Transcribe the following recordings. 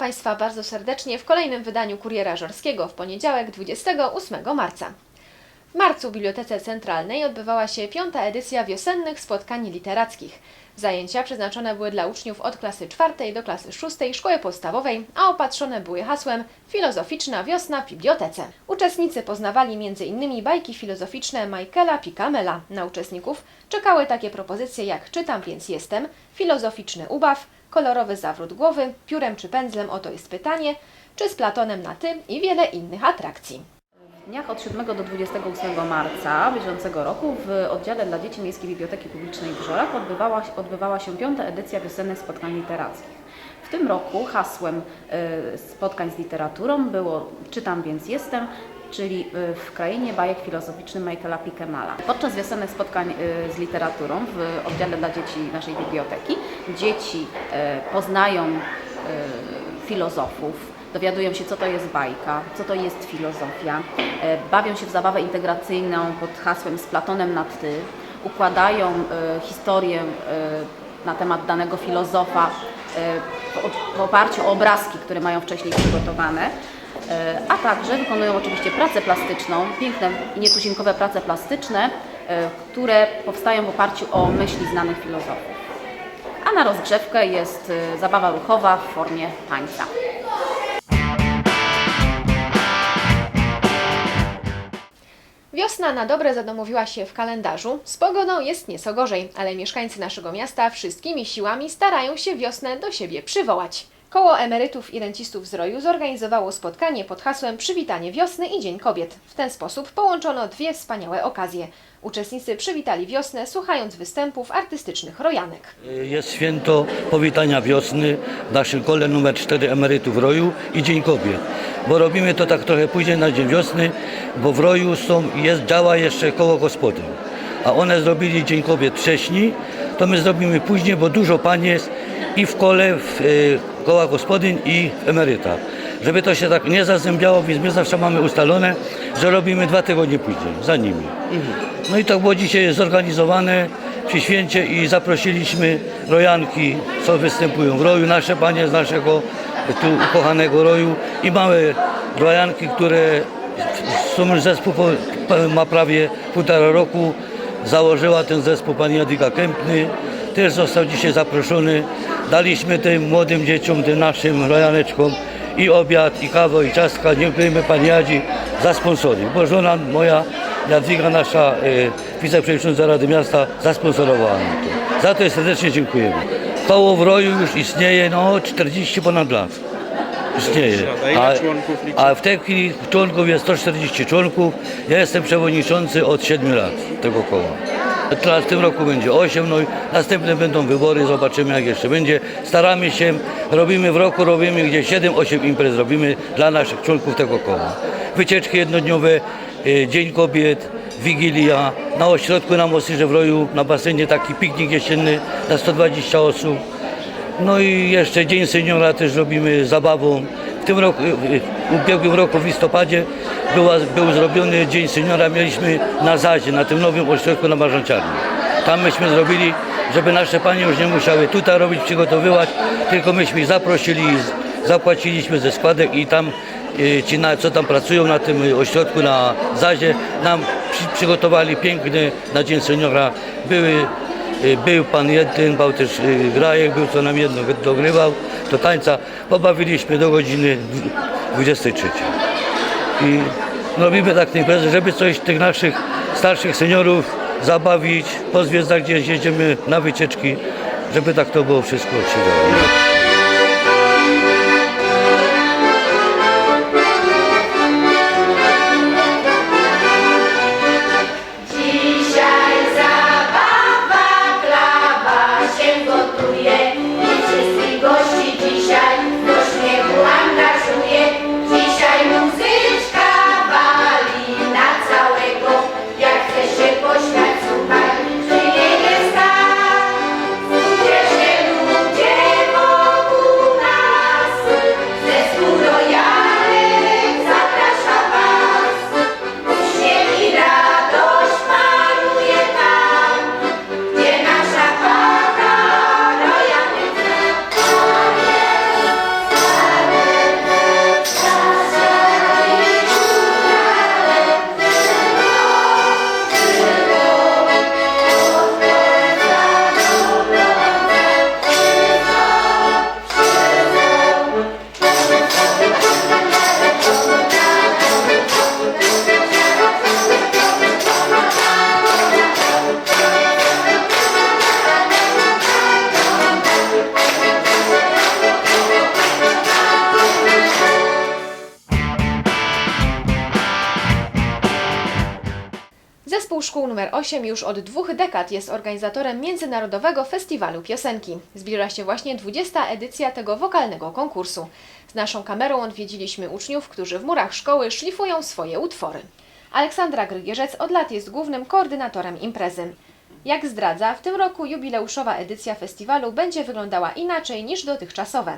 Państwa bardzo serdecznie w kolejnym wydaniu Kuriera Żorskiego w poniedziałek 28 marca. W marcu w Bibliotece Centralnej odbywała się piąta edycja wiosennych spotkań literackich. Zajęcia przeznaczone były dla uczniów od klasy czwartej do klasy szóstej szkoły podstawowej, a opatrzone były hasłem Filozoficzna wiosna w bibliotece. Uczestnicy poznawali m.in. bajki filozoficzne Michaela Picamela. Na uczestników czekały takie propozycje jak Czytam więc jestem, Filozoficzny ubaw, Kolorowy zawrót głowy, Piórem czy pędzlem oto jest pytanie, czy z Platonem na ty i wiele innych atrakcji. W dniach od 7 do 28 marca bieżącego roku w oddziale dla dzieci Miejskiej Biblioteki Publicznej w Żorach odbywała, odbywała się piąta edycja wiosennych spotkań literackich. W tym roku hasłem e, spotkań z literaturą było Czytam więc jestem, czyli e, w krainie bajek filozoficznych Michaela Picamala. Podczas wiosennych spotkań e, z literaturą w oddziale dla dzieci naszej biblioteki dzieci e, poznają e, filozofów, dowiadują się, co to jest bajka, co to jest filozofia, e, bawią się w zabawę integracyjną pod hasłem z Platonem na ty, układają historię na temat danego filozofa w op- w oparciu o obrazki, które mają wcześniej przygotowane. A także wykonują oczywiście pracę plastyczną, piękne i nietuzinkowe prace plastyczne, które powstają w oparciu o myśli znanych filozofów. A na rozgrzewkę jest e, zabawa ruchowa w formie tańca. Wiosna na dobre zadomowiła się w kalendarzu. Z pogodą jest nieco gorzej, ale mieszkańcy naszego miasta wszystkimi siłami starają się wiosnę do siebie przywołać. Koło emerytów i rencistów z Roju zorganizowało spotkanie pod hasłem Przywitanie wiosny i Dzień Kobiet. W ten sposób połączono dwie wspaniałe okazje. Uczestnicy przywitali wiosnę słuchając występów artystycznych Rojanek. Jest święto powitania wiosny w naszym kole numer 4 emerytów Roju i Dzień Kobiet. Bo robimy to tak trochę później na Dzień Wiosny, bo w Roju są, jest, działa jeszcze koło gospodyń. A one zrobili Dzień Kobiet wcześniej, to my zrobimy później, bo dużo pań jest i w kole, w y, gospodyń i w emerytach. Żeby to się tak nie zazębiało, więc my zawsze mamy ustalone, że robimy dwa tygodnie później, za nimi. No i tak było dzisiaj zorganizowane przy święcie i zaprosiliśmy rojanki, co występują w roju, nasze panie z naszego tu ukochanego roju i małe rojanki, które są już zespół ma prawie półtora roku. Założyła ten zespół pani Jadwiga Kępny. Też został dzisiaj zaproszony. Daliśmy tym młodym dzieciom, tym naszym rojaneczkom i obiad, i kawę, i ciastka. Dziękujemy pani Jadzi za sponsoring, bo żona moja Jadwiga, nasza y, wiceprzewodnicząca Rady Miasta, zasponsorowała nam to. Za to serdecznie dziękujemy. Koło w Roju już istnieje no 40 ponad lat. Istnieje. A a w tej chwili członków jest 140 członków. Ja jestem przewodniczący od 7 lat tego koła. Teraz w tym roku będzie 8, no i następne będą wybory, zobaczymy jak jeszcze będzie. Staramy się, robimy w roku, robimy gdzie 7-8 imprez robimy dla naszych członków tego koła. Wycieczki jednodniowe, y, Dzień Kobiet, Wigilia, na ośrodku na Mosyrze w Roju, na basenie taki piknik jesienny na 120 osób. No i jeszcze Dzień Seniora też robimy zabawą. W tym roku, w ubiegłym roku w listopadzie była, był zrobiony Dzień Seniora, mieliśmy na Zazie, na tym nowym ośrodku na Marzanciarni. Tam myśmy zrobili, żeby nasze panie już nie musiały tutaj robić, przygotowywać, tylko myśmy ich zaprosili, zapłaciliśmy ze składek i tam y, ci, na, co tam pracują na tym ośrodku na Zazie, nam przy, przygotowali piękny na Dzień Seniora. Były Y, Był pan jeden, też y, Grajek, był co nam jedno dogrywał do tańca. Pobawiliśmy do godziny 23. I robimy tak imprezę, żeby coś tych naszych starszych seniorów zabawić, pozwiedzać gdzieś, jedziemy na wycieczki, żeby tak to było wszystko się Szkół nr 8 już od dwóch dekad jest organizatorem Międzynarodowego Festiwalu Piosenki. Zbliża się właśnie 20. edycja tego wokalnego konkursu. Z naszą kamerą odwiedziliśmy uczniów, którzy w murach szkoły szlifują swoje utwory. Aleksandra Grygierzec od lat jest głównym koordynatorem imprezy. Jak zdradza, w tym roku jubileuszowa edycja festiwalu będzie wyglądała inaczej niż dotychczasowe.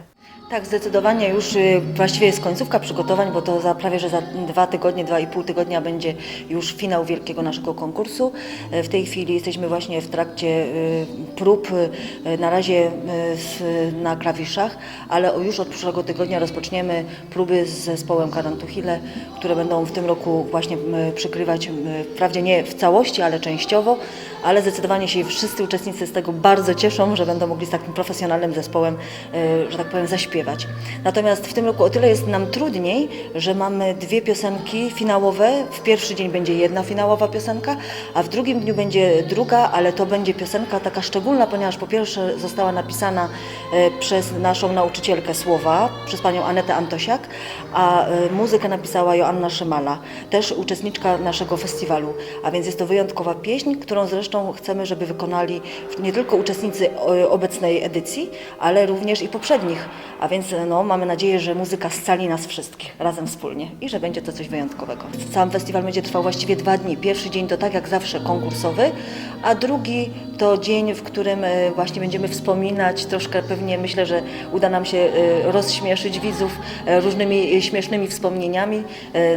Tak, zdecydowanie już y, właściwie jest końcówka przygotowań, bo to za prawie, że za dwa tygodnie, dwa i pół tygodnia będzie już finał wielkiego naszego konkursu. E, W tej chwili jesteśmy właśnie w trakcie y, prób, y, na razie na klawiszach, ale już od przyszłego tygodnia rozpoczniemy próby z zespołem Karantuchile, które będą w tym roku właśnie przykrywać, wprawdzie nie w całości, ale częściowo, ale zdecydowanie się wszyscy uczestnicy z tego bardzo cieszą, że będą mogli z takim profesjonalnym zespołem, e, że tak powiem, zaśpiewać. Natomiast w tym roku o tyle jest nam trudniej, że mamy dwie piosenki finałowe. W pierwszy dzień będzie jedna finałowa piosenka, a w drugim dniu będzie druga, ale to będzie piosenka taka szczególna, ponieważ po pierwsze została napisana e, przez naszą nauczycielkę słowa, przez panią Anetę Antosiak, a e, muzykę napisała Joanna Szymala, też uczestniczka naszego festiwalu. A więc jest to wyjątkowa pieśń, którą zresztą chcemy, żeby wykonali nie tylko uczestnicy e, obecnej edycji, ale również i poprzednich. A więc e, no, mamy nadzieję, że muzyka scali nas wszystkich razem wspólnie i że będzie to coś wyjątkowego. Sam festiwal będzie trwał właściwie dwa dni. Pierwszy dzień to tak jak zawsze konkursowy, a drugi to dzień, w którym e, właśnie będziemy wspominać, troszkę pewnie myślę, że uda nam się rozśmieszyć widzów różnymi śmiesznymi wspomnieniami,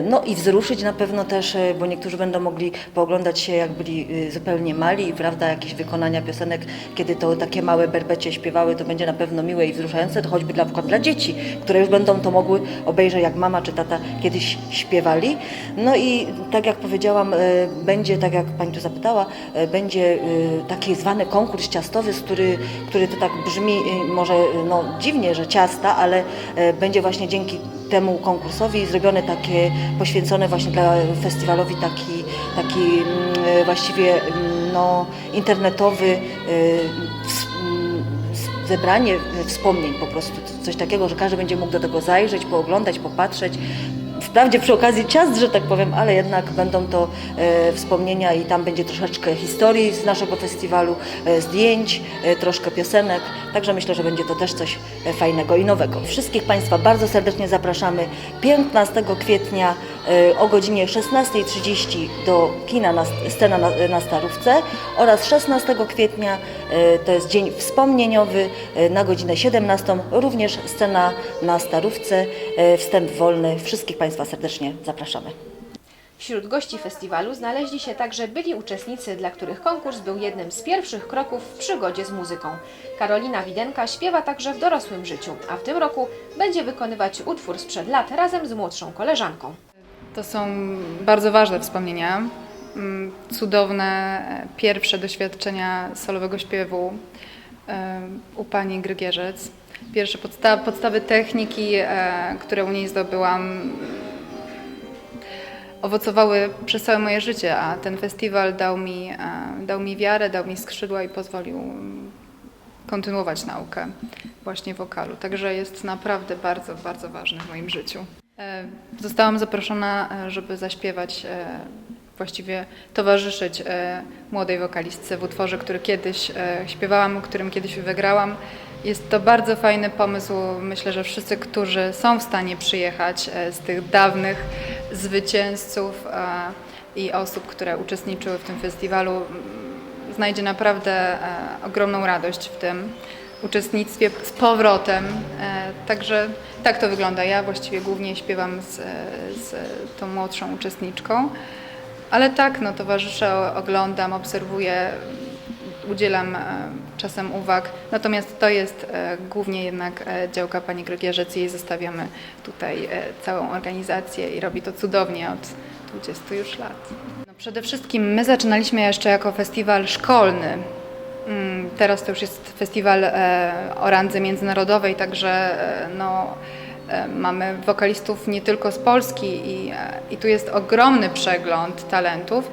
no i wzruszyć na pewno też, bo niektórzy będą mogli pooglądać się jak byli zupełnie mali, prawda, jakieś wykonania piosenek, kiedy to takie małe berbecie śpiewały, to będzie na pewno miłe i wzruszające, to choćby dla dla dzieci, które już będą to mogły obejrzeć, jak mama czy tata kiedyś śpiewali. No i tak jak powiedziałam, e, będzie, tak jak Pani tu zapytała, e, będzie e, taki zwany konkurs ciastowy, który, który to tak brzmi może no, dziwnie, że ciasta, ale będzie właśnie dzięki temu konkursowi zrobione takie, poświęcone właśnie dla festiwalowi taki, taki mm, właściwie mm, no, internetowy ws- mm, zebranie wspomnień po prostu, coś takiego, że każdy będzie mógł do tego zajrzeć, pooglądać, popatrzeć. Wprawdzie przy okazji ciast, że tak powiem, ale jednak będą to e, wspomnienia i tam będzie troszeczkę historii z naszego festiwalu, e, zdjęć, e, troszkę piosenek, także myślę, że będzie to też coś e, fajnego i nowego. Wszystkich Państwa bardzo serdecznie zapraszamy 15 kwietnia o godzinie 16.30 do kina na, Scena na, na Starówce oraz 16 kwietnia e, to jest dzień wspomnieniowy e, na godzinę 17 również Scena na Starówce, wstęp wolny. Wszystkich Państwa serdecznie zapraszamy. Wśród gości festiwalu znaleźli się także byli uczestnicy, dla których konkurs był jednym z pierwszych kroków w przygodzie z muzyką. Karolina Widenka śpiewa także w dorosłym życiu, a w tym roku będzie wykonywać utwór sprzed lat razem z młodszą koleżanką. To są bardzo ważne wspomnienia. Mm, Cudowne e, pierwsze doświadczenia solowego śpiewu e, u pani Grygierzec. Pierwsze podsta- podstawy techniki, e, które u niej zdobyłam, owocowały przez całe moje życie, a ten festiwal dał mi, dał mi wiarę, dał mi skrzydła i pozwolił mm, kontynuować naukę właśnie wokalu. Także jest naprawdę bardzo, bardzo ważny w moim życiu. E, Zostałam zaproszona, e, żeby zaśpiewać, e, właściwie towarzyszyć młodej wokalistce w utworze, który kiedyś śpiewałam, którym kiedyś wygrałam. Jest to bardzo fajny pomysł. Myślę, że wszyscy, którzy są w stanie przyjechać z tych dawnych zwycięzców i osób, które uczestniczyły w tym festiwalu, znajdzie naprawdę ogromną radość w tym uczestnictwie z powrotem. E, Także tak to wygląda. Ja właściwie głównie śpiewam z, e, z tą młodszą uczestniczką, ale tak, no, towarzyszę, oglądam, obserwuję, udzielam e, czasem uwag. Natomiast to jest głównie jednak działka pani Grogierzec i jej zostawiamy tutaj całą organizację i robi to cudownie od 20 już lat. No, przede wszystkim my zaczynaliśmy jeszcze jako festiwal szkolny. Mm, Teraz to już jest festiwal e, o randze międzynarodowej, także e, no, e, mamy wokalistów nie tylko z Polski i, i tu jest ogromny przegląd talentów,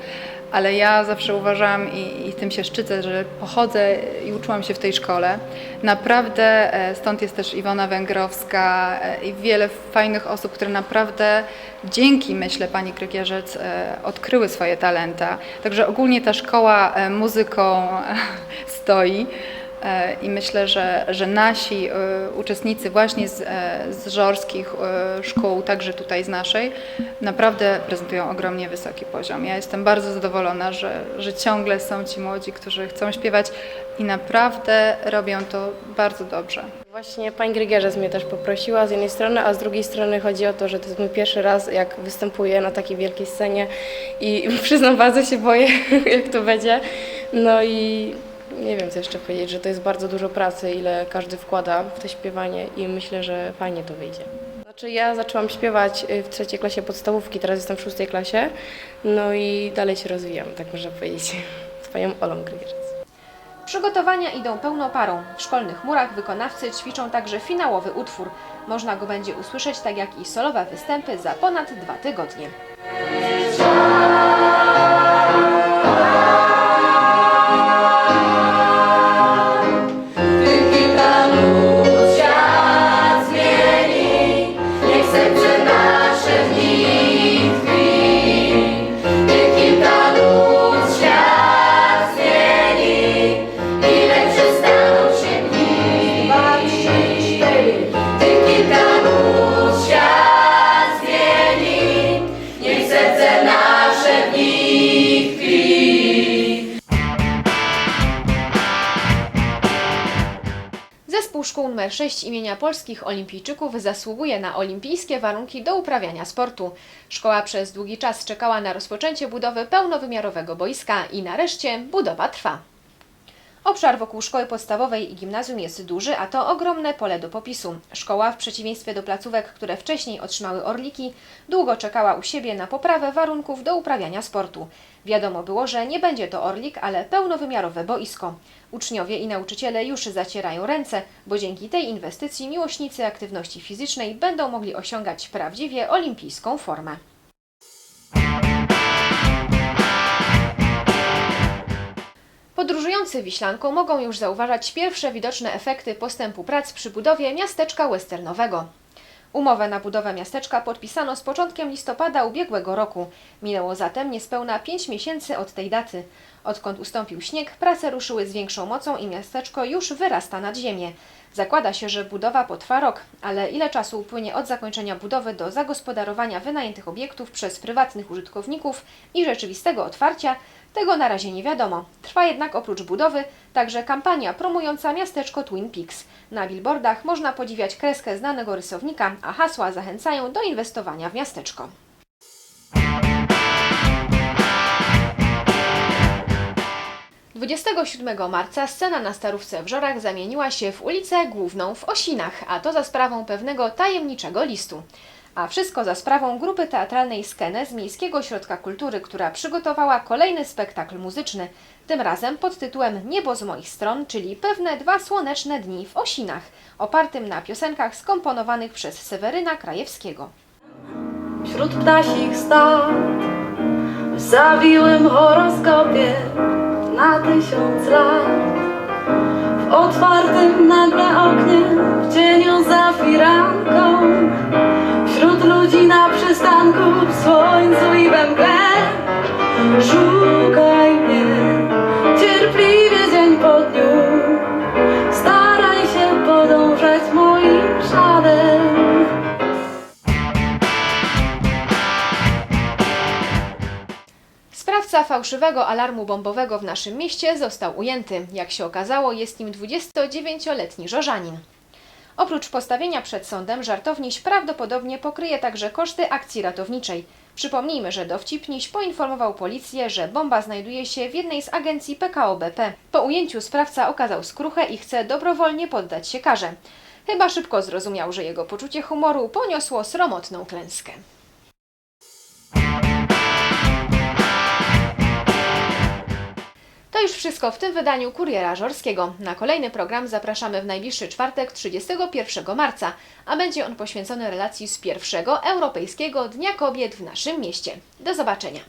ale ja zawsze uważałam i, i tym się szczycę, że pochodzę i uczyłam się w tej szkole. Naprawdę e, stąd jest też Iwona Węgrowska e, i wiele fajnych osób, które naprawdę dzięki, myślę, pani Krykierzec e, odkryły swoje talenta. Także ogólnie ta szkoła muzyką stoi. E, I myślę, że, że nasi e, uczestnicy właśnie z, e, z żorskich szkół, także tutaj z naszej, naprawdę prezentują ogromnie wysoki poziom. Ja jestem bardzo zadowolona, że, że ciągle są ci młodzi, którzy chcą śpiewać i naprawdę robią to bardzo dobrze. Właśnie pani Grygierzec mnie też poprosiła z jednej strony, a z drugiej strony chodzi o to, że to jest mój pierwszy raz, jak występuję na takiej wielkiej scenie i przyznam, bardzo się boję, jak to będzie. No i nie wiem, co jeszcze powiedzieć, że to jest bardzo dużo pracy, ile każdy wkłada w to śpiewanie i myślę, że fajnie to wyjdzie. Znaczy ja zaczęłam śpiewać y, w trzeciej klasie podstawówki, teraz jestem w szóstej klasie, no i dalej się rozwijam, tak można powiedzieć, z panią Olą Grygierzec. Przygotowania idą pełną parą. W szkolnych murach wykonawcy ćwiczą także finałowy utwór. Można go będzie usłyszeć tak jak i solowe występy za ponad dwa tygodnie. Zespół szkół nr 6 imienia polskich olimpijczyków zasługuje na olimpijskie warunki do uprawiania sportu. Szkoła przez długi czas czekała na rozpoczęcie budowy pełnowymiarowego boiska i nareszcie budowa trwa. Obszar wokół szkoły podstawowej i gimnazjum jest duży, a to ogromne pole do popisu. Szkoła, w przeciwieństwie do placówek, które wcześniej otrzymały orliki, długo czekała u siebie na poprawę warunków do uprawiania sportu. Wiadomo było, że nie będzie to orlik, ale pełnowymiarowe boisko. Uczniowie i nauczyciele już zacierają ręce, bo dzięki tej inwestycji miłośnicy aktywności fizycznej będą mogli osiągać prawdziwie olimpijską formę. Podróżujący Wiślanką mogą już zauważać pierwsze widoczne efekty postępu prac przy budowie miasteczka westernowego. Umowę na budowę miasteczka podpisano z początkiem listopada ubiegłego roku. Minęło zatem niespełna 5 miesięcy od tej daty. Odkąd ustąpił śnieg, prace ruszyły z większą mocą i miasteczko już wyrasta nad ziemię. Zakłada się, że budowa potrwa rok, ale ile czasu upłynie od zakończenia budowy do zagospodarowania wynajętych obiektów przez prywatnych użytkowników i rzeczywistego otwarcia, tego na razie nie wiadomo. Trwa jednak oprócz budowy także kampania promująca miasteczko Twin Peaks. Na billboardach można podziwiać kreskę znanego rysownika, a hasła zachęcają do inwestowania w miasteczko. Dwudziestego 27 marca scena na Starówce w Żorach zamieniła się w ulicę Główną w Osinach, a to za sprawą pewnego tajemniczego listu. A wszystko za sprawą grupy teatralnej Skene z Miejskiego Ośrodka Kultury, która przygotowała kolejny spektakl muzyczny, tym razem pod tytułem Niebo z moich stron, czyli pewne dwa słoneczne dni w Osinach, opartym na piosenkach skomponowanych przez Seweryna Krajewskiego. Wśród ptasich stad w zawiłym horoskopie na tysiąc lat w otwartym nagle oknie w cieniu za firanką szukaj mnie cierpliwie dzień po dniu staraj się podążać Sprawca fałszywego alarmu bombowego w naszym mieście został ujęty. Jak się okazało, jest nim 29-letni Żorzanin. Oprócz postawienia przed sądem, żartowniś prawdopodobnie pokryje także koszty akcji ratowniczej. Przypomnijmy, że dowcipniś poinformował policję, że bomba znajduje się w jednej z agencji PKO BP. Po ujęciu sprawca okazał skruchę i chce dobrowolnie poddać się karze. Chyba szybko zrozumiał, że jego poczucie humoru poniosło sromotną klęskę. To już wszystko w tym wydaniu Kuriera Żorskiego. Na kolejny program zapraszamy w najbliższy czwartek 31 marca, a będzie on poświęcony relacji z pierwszego Europejskiego Dnia Kobiet w naszym mieście. Do zobaczenia.